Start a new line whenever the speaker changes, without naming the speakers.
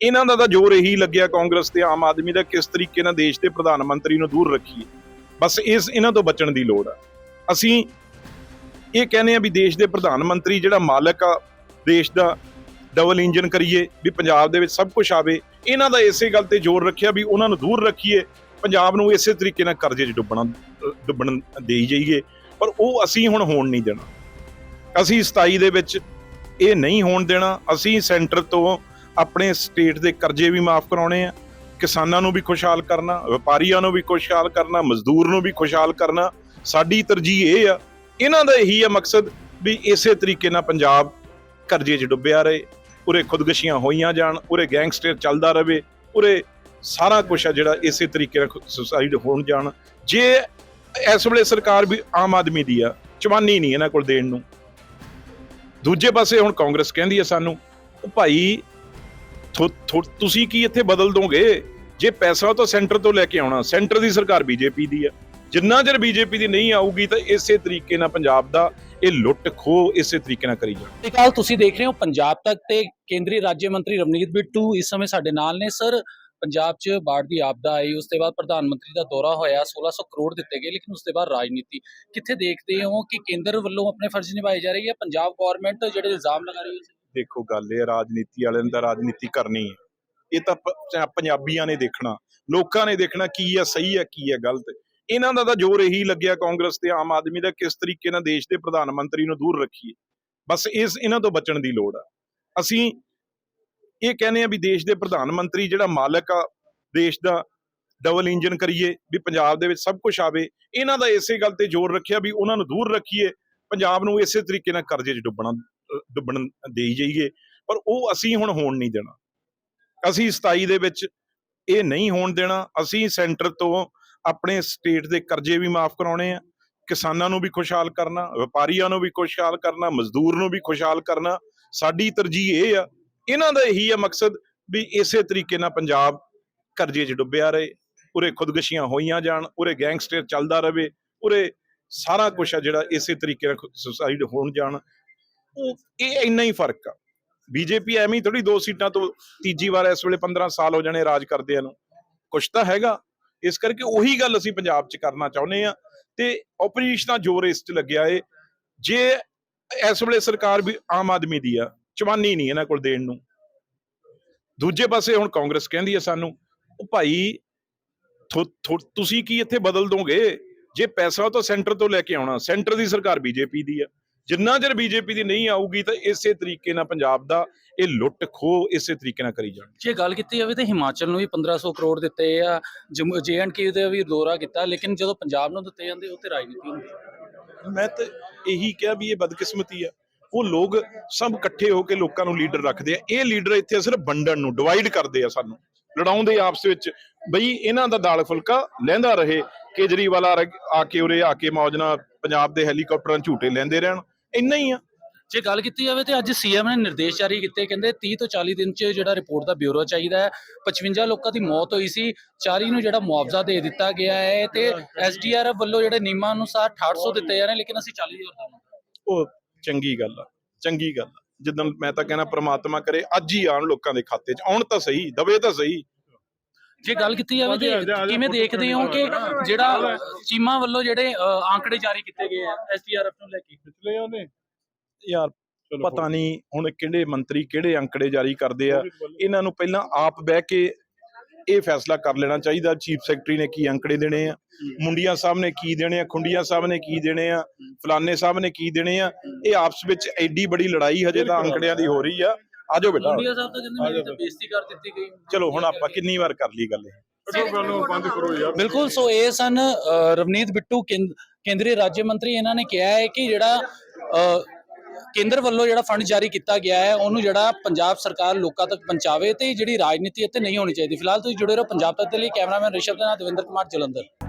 ਇਹਨਾਂ ਦਾ ਤਾਂ ਜ਼ੋਰ ਇਹੀ ਲੱਗਿਆ ਕਾਂਗਰਸ ਤੇ ਆਮ ਆਦਮੀ ਦਾ ਕਿਸ ਤਰੀਕੇ ਨਾਲ ਦੇਸ਼ ਦੇ ਪ੍ਰਧਾਨ ਮੰਤਰੀ ਨੂੰ ਦੂਰ ਰੱਖੀਏ। ਬਸ ਇਸ ਇਹਨਾਂ ਤੋਂ ਬਚਣ ਦੀ ਲੋੜ ਆ। ਅਸੀਂ ਇਹ ਕਹਿੰਦੇ ਆ ਵੀ ਦੇਸ਼ ਦੇ ਪ੍ਰਧਾਨ ਮੰਤਰੀ ਜਿਹੜਾ ਮਾਲਕ ਆ, ਦੇਸ਼ ਦਾ ਡਬਲ ਇੰਜਨ ਕਰੀਏ, ਵੀ ਪੰਜਾਬ ਦੇ ਵਿੱਚ ਸਭ ਕੁਝ ਆਵੇ, ਇਹਨਾਂ ਦਾ ਇਸੇ ਗੱਲ ਤੇ ਜ਼ੋਰ ਰੱਖਿਆ ਵੀ ਉਹਨਾਂ ਨੂੰ ਦੂਰ ਰੱਖੀਏ, ਪੰਜਾਬ ਨੂੰ ਇਸੇ ਤਰੀਕੇ ਨਾਲ ਕਰਜ਼ੇ 'ਚ ਡੁੱਬਣਾ, ਡੁੱਬਣ ਦੇਈ ਜਾਈਏ, ਪਰ ਉਹ ਅਸੀਂ ਹੁਣ ਹੋਣ ਨਹੀਂ ਦੇਣਾ। ਅਸੀਂ 27 ਦੇ ਵਿੱਚ ਇਹ ਨਹੀਂ ਹੋਣ ਦੇਣਾ, ਅਸੀਂ ਸੈਂਟਰ ਤੋਂ ਆਪਣੇ ਸਟੇਟ ਦੇ ਕਰਜ਼ੇ ਵੀ ਮਾਫ ਕਰਾਉਣੇ ਆ, ਕਿਸਾਨਾਂ ਨੂੰ ਵੀ ਖੁਸ਼ਹਾਲ ਕਰਨਾ, ਵਪਾਰੀਆਂ ਨੂੰ ਵੀ ਖੁਸ਼ਹਾਲ ਕਰਨਾ, ਮਜ਼ਦੂਰ ਨੂੰ ਵੀ ਖੁਸ਼ਹਾਲ ਕਰਨਾ। ਸਾਡੀ ਤਰਜੀਹ ਇਹ ਆ, ਇਹਨਾਂ ਦਾ ਇਹੀ ਆ ਮਕਸਦ ਵੀ ਇਸੇ ਤਰੀਕੇ ਨਾਲ ਪੰਜਾਬ ਕਰਜ਼ੇ 'ਚ ਡੁੱਬਿਆ ਰਹੇ, ਉਰੇ ਖੁਦਕਸ਼ੀਆਂ ਹੋਈਆਂ ਜਾਣ, ਉਰੇ ਗੈਂਗਸਟਰ ਚੱਲਦਾ ਰਹੇ, ਉਰੇ ਸਾਰਾ ਕੁਝ ਆ ਜਿਹੜਾ ਇਸੇ ਤਰੀਕੇ ਨਾਲ ਸੁਸਾਈਡ ਹੋਣ ਜਾਣ। ਜੇ ਇਸ ਵੇਲੇ ਸਰਕਾਰ ਵੀ ਆਮ ਆਦਮੀ ਦੀ ਆ, ਚਵਾਨੀ ਨਹੀਂ ਇਹਨਾਂ ਕੋਲ ਦੇਣ ਨੂੰ। ਦੂਜੇ ਪਾਸੇ ਹੁਣ ਕਾਂਗਰਸ ਕਹਿੰਦੀ ਹੈ ਸਾਨੂੰ, ਉਹ ਭਾਈ ਤੁਸੀਂ ਕੀ ਇੱਥੇ ਬਦਲ ਦੋਗੇ? ਜੇ ਪੈਸਾ ਤਾਂ ਸੈਂਟਰ ਤੋਂ ਲੈ ਕੇ ਆਉਣਾ। ਸੈਂਟਰ ਦੀ ਸਰਕਾਰ ਬੀਜੇਪੀ ਦੀ ਆ। ਜਿੰਨਾ ਚਿਰ ਬੀਜੇਪੀ ਦੀ ਨਹੀਂ ਆਊਗੀ ਤਾਂ ਇਸੇ ਤਰੀਕੇ ਨਾਲ ਪੰਜਾਬ ਦਾ ਇਹ ਲੁੱਟ ਖੋਹ ਇਸੇ ਤਰੀਕੇ ਨਾਲ ਕਰੀ ਜਾਣਾ
ਕੱਲ ਤੁਸੀਂ ਦੇਖ ਰਹੇ ਹੋ, ਪੰਜਾਬ ਤੱਕ ਤੇ ਕੇਂਦਰੀ ਰਾਜ ਮੰਤਰੀ ਰਵਨੀਤ ਬਿੱਟੂ ਇਸ ਸਮੇਂ ਸਾਡੇ ਨਾਲ ਨੇ। ਸਰ, ਪੰਜਾਬ 'ਚ ਬਾੜ ਦੀ ਆਪਦਾ ਆਈ, ਉਸ ਤੋਂ ਬਾਅਦ ਪ੍ਰਧਾਨ ਮੰਤਰੀ ਦਾ ਦੌਰਾ ਹੋਇਆ 1600 ਕਰੋੜ ਦਿੱਤੇ ਗਏ, ਲੇਕਿਨ ਉਸ ਤੋਂ ਬਾਅਦ ਰਾਜਨੀਤੀ। ਕਿੱਥੇ ਦੇਖਦੇ ਹੋ ਕਿ ਕੇਂਦਰ ਵੱਲੋਂ ਆਪਣੇ ਫਰਜ਼ ਨਿਭਾਏ ਜਾ ਰਹੀ ਹੈ ਪੰਜਾਬ ਗਵਰਨਮੈਂਟ ਜਿਹੜੇ ਇਲਜ਼ਾਮ ਲਗਾ ਰਹੀ ਹੈ
ਦੇਖੋ ਗੱਲ ਇਹ ਰਾਜਨੀਤੀ ਵਾਲਿਆਂ ਦਾ ਰਾਜਨੀਤੀ ਕਰਨੀ ਹੈ। ਇਹ ਤਾਂ ਪੰਜਾਬੀਆਂ ਨੇ ਦੇਖਣਾ, ਲੋਕਾਂ ਨੇ ਦੇਖਣਾ ਕੀ ਆ ਸਹੀ ਆ ਕੀ ਆ ਗਲਤ। ਇਹਨਾਂ ਦਾ ਤਾਂ ਜ਼ੋਰ ਇਹੀ ਲੱਗਿਆ ਕਾਂਗਰਸ ਤੇ ਆਮ ਆਦਮੀ ਦਾ, ਕਿਸ ਤਰੀਕੇ ਨਾਲ ਦੇਸ਼ ਦੇ ਪ੍ਰਧਾਨ ਮੰਤਰੀ ਨੂੰ ਦੂਰ ਰੱਖੀਏ। ਬਸ ਇਸ, ਇਹਨਾਂ ਤੋਂ ਬਚਣ ਦੀ ਲੋੜ ਆ। ਅਸੀਂ ਇਹ ਕਹਿੰਦੇ ਆ ਵੀ ਦੇਸ਼ ਦੇ ਪ੍ਰਧਾਨ ਮੰਤਰੀ ਜਿਹੜਾ ਮਾਲਕ ਆ, ਦੇਸ਼ ਦਾ ਡਬਲ ਇੰਜਨ ਕਰੀਏ, ਵੀ ਪੰਜਾਬ ਦੇ ਵਿੱਚ ਸਭ ਕੁਝ ਆਵੇ। ਇਹਨਾਂ ਦਾ ਇਸੇ ਗੱਲ ਤੇ ਜ਼ੋਰ ਰੱਖਿਆ ਵੀ ਉਹਨਾਂ ਨੂੰ ਦੂਰ ਰੱਖੀਏ। ਪੰਜਾਬ ਨੂੰ ਇਸੇ ਤਰੀਕੇ ਨਾਲ ਕਰਜ਼ੇ 'ਚ ਡੁੱਬਣਾ। ਡੁੱਬਣ ਦੇਈ ਜਾਈਏ, ਪਰ ਉਹ ਅਸੀਂ ਹੁਣ ਹੋਣ ਨਹੀਂ ਦੇਣਾ। ਅਸੀਂ 27 ਦੇ ਵਿੱਚ ਇਹ ਨਹੀਂ ਹੋਣ ਦੇਣਾ। ਅਸੀਂ ਸੈਂਟਰ ਤੋਂ ਆਪਣੇ ਸਟੇਟ ਦੇ ਕਰਜ਼ੇ ਵੀ ਮਾਫ ਕਰਾਉਣੇ ਆ। ਕਿਸਾਨਾਂ ਨੂੰ ਵੀ ਖੁਸ਼ਹਾਲ ਕਰਨਾ, ਵਪਾਰੀਆਂ ਨੂੰ ਵੀ ਖੁਸ਼ਹਾਲ ਕਰਨਾ, ਮਜ਼ਦੂਰ ਨੂੰ ਵੀ ਖੁਸ਼ਹਾਲ ਕਰਨਾ। ਸਾਡੀ ਤਰਜੀਹ ਇਹ ਆ। ਇਹਨਾਂ ਦਾ ਇਹੀ ਆ ਮਕਸਦ ਵੀ ਇਸੇ ਤਰੀਕੇ ਨਾਲ ਪੰਜਾਬ ਕਰਜ਼ੇ 'ਚ ਡੁੱਬਿਆ ਰਹੇ, ਉਰੇ ਖੁਦਕਸ਼ੀਆਂ ਹੋਈਆਂ ਜਾਣ, ਉਰੇ ਗੈਂਗਸਟਰ ਚੱਲਦਾ ਰਹੇ, ਉਰੇ ਸਾਰਾ ਕੁਝ ਆ ਜਿਹੜਾ ਇਸੇ ਤਰੀਕੇ ਨਾਲ ਸੁਸਾਈਡ ਹੋਣ ਜਾਣ। ਉਹ ਇਹ ਇੰਨਾ ਹੀ ਫ਼ਰਕ ਆ। ਬੀਜੇਪੀ ਐਵੇਂ ਹੀ ਥੋੜੀ ਦੋ ਸੀਟਾਂ ਤੋਂ ਤੀਜੀ ਵਾਰ ਇਸ ਵੇਲੇ 15 ਸਾਲ ਹੋ ਜਾਣੇ ਰਾਜ ਕਰਦਿਆਂ ਨੂੰ। ਕੁਛ ਤਾਂ ਹੈਗਾ। ਇਸ ਕਰਕੇ ਉਹੀ ਗੱਲ ਅਸੀਂ ਪੰਜਾਬ 'ਚ ਕਰਨਾ ਚਾਹੁੰਦੇ ਆ ਤੇ ਆਪੋਜੀਸ਼ਨ ਦਾ ਜ਼ੋਰ ਇਸ 'ਚ ਲੱਗਿਆ ਏ। ਜੇ ਇਸ ਵੇਲੇ ਸਰਕਾਰ ਵੀ ਆਮ ਆਦਮੀ ਦੀ ਆ, ਚਵਾਨੀ ਨਹੀਂ ਇਹਨਾਂ ਕੋਲ ਦੇਣ ਨੂੰ। ਦੂਜੇ ਪਾਸੇ ਹੁਣ ਕਾਂਗਰਸ ਕਹਿੰਦੀ ਹੈ ਸਾਨੂੰ, ਉਹ ਭਾਈ, ਥੋ- ਥੋ- ਤੁਸੀਂ ਕੀ ਇੱਥੇ ਬਦਲ ਦੋਗੇ? ਜੇ ਪੈਸਾ ਤਾਂ ਸੈਂਟਰ ਤੋਂ ਲੈ ਕੇ ਆਉਣਾ, ਸੈਂਟਰ ਦੀ ਸਰਕਾਰ ਬੀਜੇਪੀ ਦੀ ਆ। ਜਿੰਨਾ ਚਿਰ ਬੀਜੇਪੀ ਦੀ ਨਹੀਂ ਆਊਗੀ ਤਾਂ ਇਸੇ ਤਰੀਕੇ ਨਾਲ ਪੰਜਾਬ ਦਾ ਇਹ ਲੁੱਟ ਖੋਹ ਇਸੇ ਤਰੀਕੇ ਨਾਲ ਕਰੀ ਜਾਣ।
ਜੇ ਗੱਲ ਕੀਤੀ ਜਾਵੇ ਤਾਂ ਹਿਮਾਚਲ ਨੂੰ ਵੀ 1500 ਕਰੋੜ ਦਿੱਤੇ ਆ ਜੇਐਂਡਕੇ ਦੇ ਵੀ ਦੌਰਾ ਕੀਤਾ ਲੇਕਿਨ ਜਦੋਂ ਪੰਜਾਬ ਨੂੰ ਦਿੱਤੇ ਜਾਂਦੇ ਉੱਥੇ ਰਾਜਨੀਤੀ ਹੁੰਦੀ।
ਮੈਂ ਤਾਂ ਇਹੀ ਕਿਹਾ ਵੀ ਇਹ ਬਦਕਿਸਮਤੀ ਆ। ਉਹ ਲੋਕ ਸਭ ਇਕੱਠੇ ਹੋ ਕੇ ਲੋਕਾਂ ਨੂੰ ਲੀਡਰ ਰੱਖਦੇ ਆ। ਇਹ ਲੀਡਰ ਇੱਥੇ ਸਿਰਫ ਵੰਡਣ ਨੂੰ ਡਿਵਾਈਡ ਕਰਦੇ ਆ ਸਾਨੂੰ। ਲੜਾਉਂਦੇ ਆਪਸ ਵਿੱਚ। ਬਈ ਇਹਨਾਂ ਦਾ ਦਾਲ ਫੁਲਕਾ ਲਹਿੰਦਾ ਰਹੇ ਕੇਜਰੀਵਾਲ ਆ ਕੇ ਉਰੇ ਆ ਕੇ ਮੌਜ ਨਾਲ ਪੰਜਾਬ ਦੇ ਹੈਲੀਕਾਪਟਰਾਂ ਝੂਟੇ ਲੈਂਦੇ ਰਹਿਣ। ਇੰਨਾ ਹੀ ਆ।
ਜੇ ਗੱਲ ਕੀਤੀ ਜਾਵੇ ਤੇ ਅੱਜ ਸੀਐਮ ਨੇ ਨਿਰਦੇਸ਼ ਜਾਰੀ ਕੀਤੇ ਕਹਿੰਦੇ 30 ਤੋਂ 40 ਦਿਨ ਚ ਜਿਹੜਾ ਰਿਪੋਰਟ ਦਾ ਬਿਊਰੋ ਚਾਹੀਦਾ ਹੈ। 55 ਲੋਕਾਂ ਦੀ ਮੌਤ ਹੋਈ ਸੀ। 40 ਨੂੰ ਜਿਹੜਾ ਮੁਆਵਜ਼ਾ ਦੇ ਦਿੱਤਾ ਗਿਆ ਹੈ ਤੇ ਐਸਡੀਆਰਐਫ ਵੱਲੋਂ ਜਿਹੜੇ ਨਿਯਮਾਂ ਅਨੁਸਾਰ 6800 ਦਿੱਤੇ ਜਾ ਰਹੇ ਲੇਕਿਨ ਅਸੀਂ 40000 ਦਵਾਂਗੇ
ਉਹ ਚੰਗੀ ਗੱਲ ਆ ਚੰਗੀ ਗੱਲ ਆ। ਜਦੋਂ ਮੈਂ ਤਾਂ ਕਹਿੰਦਾ ਪ੍ਰਮਾਤਮਾ ਕਰੇ ਅੱਜ ਹੀ ਆਉਣ ਲੋਕਾਂ ਦੇ ਖਾਤੇ 'ਚ। ਆਉਣ ਤਾਂ ਸਹੀ ਦਵੇ ਤਾਂ ਸਹੀ।
ਜੇ ਗੱਲ ਕੀਤੀ ਜਾਵੇ ਤੇ ਕਿਵੇਂ ਦੇਖਦੇ ਹੋ ਕਿ ਜਿਹੜਾ ਚੀਮਾ ਵੱਲੋਂ ਜਿਹੜੇ ਆંકੜੇ ਜਾਰੀ ਕੀਤੇ ਗਏ ਆ ਐਸਡੀਆਰਐਫ ਨੂੰ ਲੈ ਕੇ?
ਪਿਛਲੇ ਉਹਨੇ?
ਯਾਰ ਪਤਾ ਨਹੀਂ ਹੁਣ ਕਿਹੜੇ ਮੰਤਰੀ ਕਿਹੜੇ ਅੰਕੜੇ ਜਾਰੀ ਕਰਦੇ ਆ। ਇਹਨਾਂ ਨੂੰ ਪਹਿਲਾਂ ਆਪ ਬਹਿ ਕੇ ਇਹ ਫੈਸਲਾ ਕਰ ਲੈਣਾ ਚਾਹੀਦਾ ਚੀਫ ਸੈਕਟਰੀ ਨੇ ਕੀ ਅੰਕੜੇ ਦੇਣੇ ਆ ਮੁੰਡੀਆਂ ਸਾਹਿਬ ਨੇ ਕੀ ਦੇਣੇ ਆ ਖੁੰਡੀਆਂ ਸਾਹਿਬ ਨੇ ਕੀ ਦੇਣੇ ਆ ਫਲਾਨੇ ਸਾਹਿਬ ਨੇ ਕੀ ਦੇਣੇ ਆ। ਇਹ ਆਪਸ ਵਿੱਚ ਐਡੀ ਬੜੀ ਲੜਾਈ ਹਜੇ ਤਾਂ ਅੰਕੜਿਆਂ ਦੀ ਹੋ ਰਹੀ ਆ। ਆਜੋ ਬੇਟਾ।
ਇੰਡੀਆ ਸਾਹਿਬ ਤਾਂ ਕਹਿੰਦੇ ਮੇਰੀ ਤਾਂ ਬੇਇੱਜ਼ਤੀ ਕਰ ਦਿੱਤੀ ਗਈ।
ਚਲੋ ਹੁਣ ਆਪਾਂ ਕਿੰਨੀ ਵਾਰ ਕਰ ਲਈ ਗੱਲ ਇਹ?
ਬਿਲਕੁਲ ਸੋ ਇਹ ਸਨ ਅ, ਰਵਨੀਤ ਬਿੱਟੂ ਕੇਂਦ- ਕੇਂਦਰੀ ਰਾਜ ਮੰਤਰੀ ਇਹਨਾਂ ਨੇ ਕਿਹਾ ਹੈ ਕਿ ਜਿਹੜਾ ਅ, ਕੇਂਦਰ ਵੱਲੋਂ ਜਿਹੜਾ ਫੰਡ ਜਾਰੀ ਕੀਤਾ ਗਿਆ ਹੈ ਉਹਨੂੰ ਜਿਹੜਾ ਪੰਜਾਬ ਸਰਕਾਰ ਲੋਕਾਂ ਤੱਕ ਪਹੁੰਚਾਵੇ ਤੇ ਜਿਹੜੀ ਰਾਜਨੀਤੀ ਇੱਥੇ ਨਹੀਂ ਹੋਣੀ ਚਾਹੀਦੀ। ਫਿਲਹਾਲ ਤੁਸੀਂ ਜੁੜੇ ਰਹੋ ਪੰਜਾਬ ਤੱਕ ਦੇ ਲਈ ਕੈਮਰਾਮੈਨ ਰਿਸ਼ਵ ਦੇ ਨਾਲ ਦਵਿੰਦਰ ਕੁਮਾਰ ਜਲੰਧਰ।